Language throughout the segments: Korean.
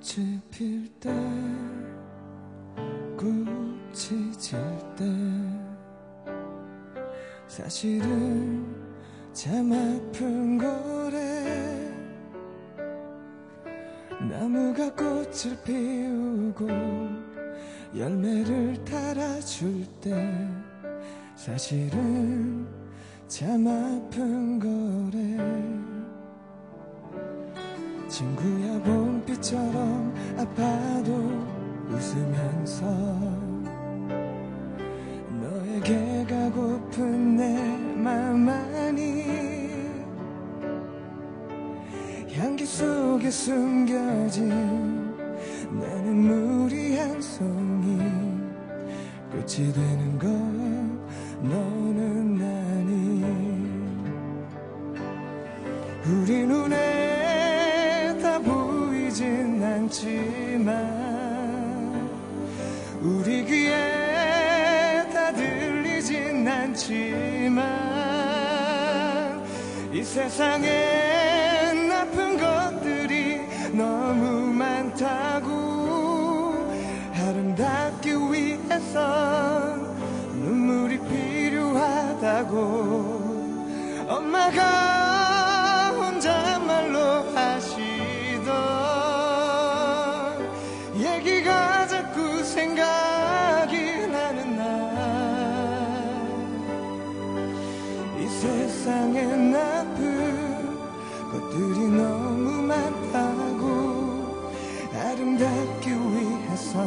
꽃이 필 때, 꽃이 질 때, 사실은 참 아픈 거래. 나무가 꽃을 피우고 열매를 달아줄 때, 사실은 참 아픈 거래. 친구야 봄 비처럼 아파도 웃으면서 너에게 가고픈 내 맘만이 향기 속에 숨겨진 내 눈물이 한 송이 끝이 되는 걸너 세상엔 나쁜 것들이 너무 많다고. 아름답기 위해선 눈물이 필요하다고. 엄마가 혼잣말로 하시던 얘기가 자꾸 생각이 나는 날. 이 세상에 나쁜 것들이 너무 많다고 아름답기 위해서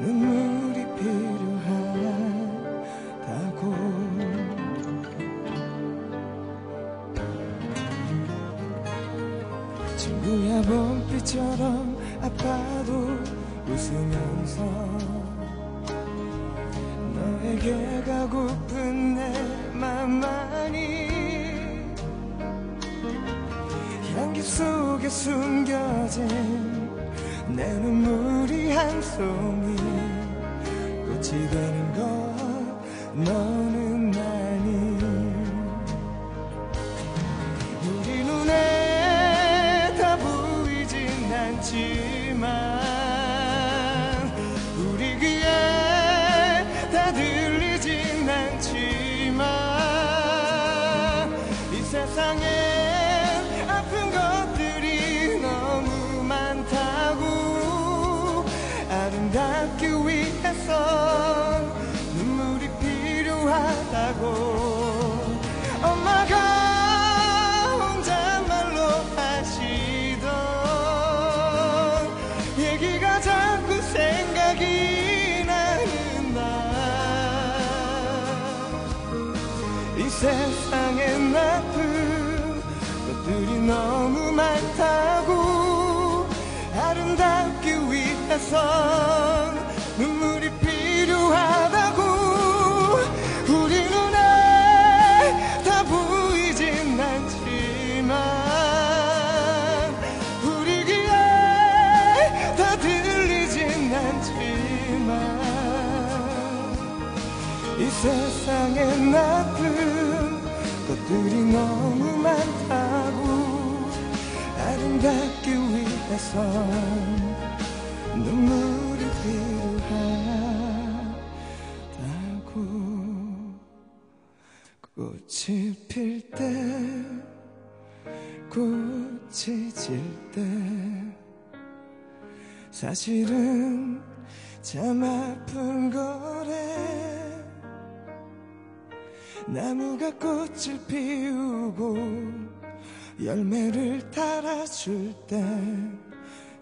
눈물이 필요하다고. 친구야 봄비처럼 아파도 웃으면서 너에게 가고픈 내 맘만이 속에 숨겨진 내 눈물이 한 송이 꽃이 되는 것 너는 아니. 우리 눈에 다 보이진 않지만 우리 귀에 다 들리진 않지만 이 세상에 하다고. 엄마가 혼잣말로 하시던 얘기가 자꾸 생각이 나는 날이 세상에 나쁜 것들이 너무 많다고 아름답기 위해선 선 눈물이 필요하다고 꽃이 필 때 꽃이 질 때 사실은 참 아픈 거래. 나무가 꽃을 피우고 열매를 달아줄 때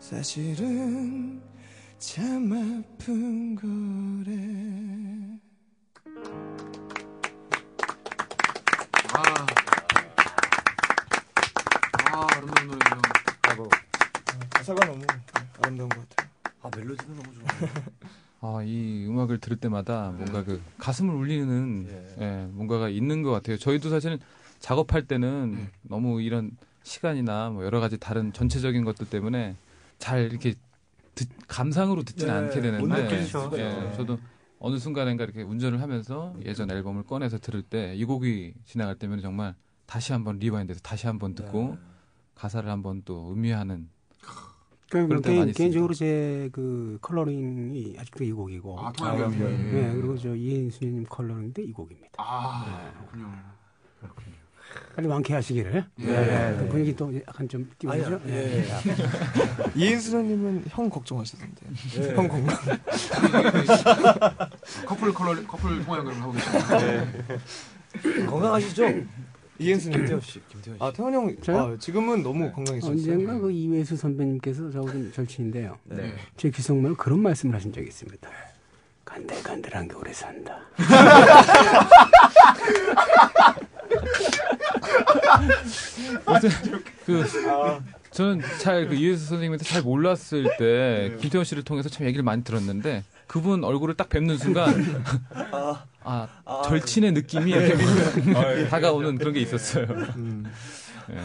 사실은 참 아픈 거래 아, 아 아름다운 노래네요. 라고 가사가 너무 아름다운 것 같아요 아 멜로디는 너무 좋아요. 아, 이 음악을 들을 때마다 뭔가 그 가슴을 울리는 예. 예, 뭔가가 있는 것 같아요. 저희도 사실은 작업할 때는 너무 이런 시간이나 뭐 여러 가지 다른 전체적인 것들 때문에 잘 이렇게 듣- 감상으로 듣지는 네, 않게 되는데 못 느끼죠. 예, 네. 저도 어느 순간인가 이렇게 운전을 하면서 예전 앨범을 꺼내서 들을 때 이 곡이 지나갈 때면 정말 다시 한번 리와인드해서 다시 한번 듣고 네. 가사를 한번 또 음미하는 그때 개인, 개인적으로 제 그 컬러링이 아직도 이 곡이고. 아. 아, 네, 그리고 저 이인수님 컬러링도 이 곡입니다. 아, 그렇군요. 빨리 완쾌하시기를. 예. 네, 또 분위기 또 약간 좀 띄워주죠. 아니요, 예. 이인수님은 형 걱정하시던데. 예. 형 건강. 커플 컬러, 커플 통화 연결을 하고 계시네요. 건강하시죠? 이인수님. 김태현 씨, 김태현 씨. 아 태원 형 저요? 아, 지금은 너무 건강해졌어요. 언젠가 그 이회수 선배님께서 저하고 절친인데요. 네. 제 귀속말로 그런 말씀을 하신 적이 있습니다. 간들간들한 게 오래 산다. 그 저는 잘그 이혜수 선생님한테 잘 몰랐을 때 김태원 씨를 통해서 참 얘기를 많이 들었는데 그분 얼굴을 딱 뵙는 순간 아, 절친의 느낌이 이렇게 다가오는 그런 게 있었어요. 음. 예.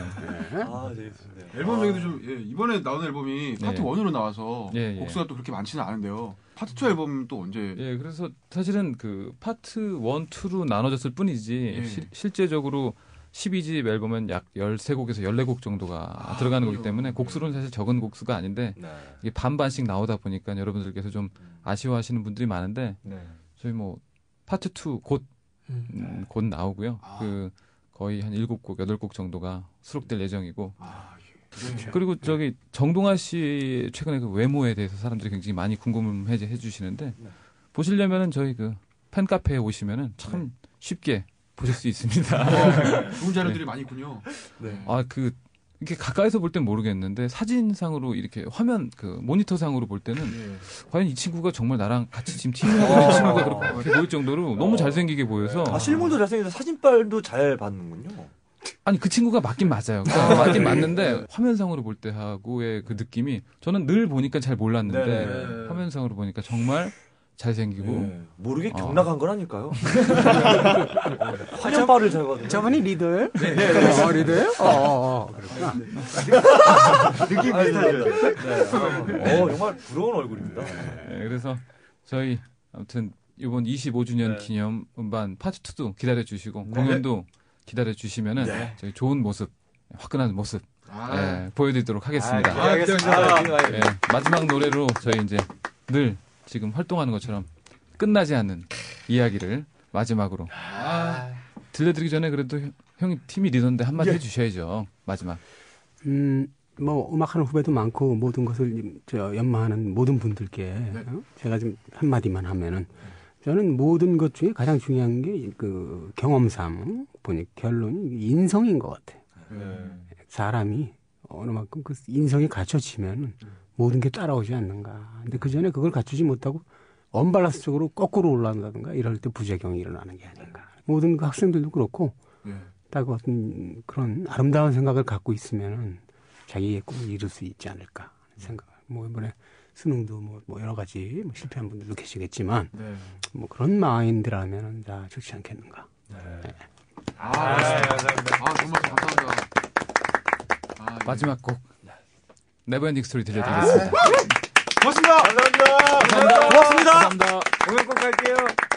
아, 네. 앨범 얘기도 좀, 예, 이번에 나온 앨범이 파트 네. 1으로 나와서 예, 예. 곡수가 또 그렇게 많지는 않은데요. 파트 2 앨범 또 언제? 예, 그래서 사실은 그 파트 1, 2로 나눠졌을 뿐이지 예. 시- 실제적으로 12집 앨범은 약 13곡에서 14곡 정도가 아, 들어가는? 거기 때문에 곡수로는 사실 적은 곡수가 아닌데 네. 이게 반반씩 나오다 보니까 여러분들께서 좀 아쉬워하시는 분들이 많은데 네. 저희 뭐 파트 2 곧, 음, 곧 나오고요. 아. 그 거의 한 7곡, 8곡 정도가 수록될 예정이고 아, 예. 네. 그리고 저기 정동아 씨 최근에 그 외모에 대해서 사람들이 굉장히 많이 궁금해 해 주시는데 네. 보시려면은 저희 그 팬카페에 오시면은 참 쉽게 보실 수 있습니다. 어, 좋은 자료들이 많이 있군요. 네. 아 그 이렇게 가까이서 볼 땐 모르겠는데 사진상으로 이렇게 화면 그 모니터상으로 볼 때는 예. 과연 이 친구가 정말 나랑 같이 지금 팀하고 있는 친구가 그렇게 보일 정도로 너무 잘생기게 보여서 아, 실물도 잘생겨서 사진빨도 잘 받는군요. 아니 그 친구가 맞긴 맞아요. 그러니까 맞긴 맞는데 화면상으로 볼 때 하고의 그 느낌이 저는 늘 보니까 잘 몰랐는데 네네. 화면상으로 보니까 정말 잘생기고 네. 모르게 어. 경락한 거라니까요. 화장빨을 잘 받는. 저분이 리더예요? 네. 어, 리더예요? 어, 어, 어. 그렇구나. 느낌 비슷하죠. 네. 어, 정말 부러운 얼굴입니다. 예, 그래서 저희 아무튼 이번 25주년 네. 기념 음반 파트 2도 기다려 주시고 네. 공연도 기다려 주시면은 네. 저희 좋은 모습 화끈한 모습 아, 예, 보여드리도록 하겠습니다. 아, 알겠습니다. 예, 마지막 노래로 저희 이제 늘 지금 활동하는 것처럼 끝나지 않는 이야기를 마지막으로 아, 들려드리기 전에 그래도 형- 형이 팀이 리더인데 한마디 예. 해주셔야죠 마지막. 음, 뭐 음악하는 후배도 많고 모든 것을 저 연마하는 모든 분들께 어? 제가 좀 한마디만 하면은 저는 모든 것 중에 가장 중요한 게 그 경험상 보니 결론이 인성인 것 같아요. 네. 사람이 어느 만큼 그 인성이 갖춰지면 모든 게 따라오지 않는가. 근데 그 전에 그걸 갖추지 못하고 언밸런스 쪽으로 거꾸로 올라간다든가 이럴 때 부작용이 일어나는 게 아닌가. 모든 그 학생들도 그렇고 예. 딱 어떤 그런 아름다운 생각을 갖고 있으면은 자기의 꿈을 이룰 수 있지 않을까 생각. 뭐 이번에 수능도 뭐, 뭐 여러 가지 뭐 실패한 분들도 계시겠지만 네. 뭐 그런 마인드라면은 다 좋지 않겠는가. 아, 감사합니다. 아, 정말 감사합니다. 아, 예. 마지막 곡 네버엔딩 스토리 들려드리겠습니다. 고맙습니다. 감사합니다. 고맙습니다. 감사합니다. 공연 꼭 갈게요.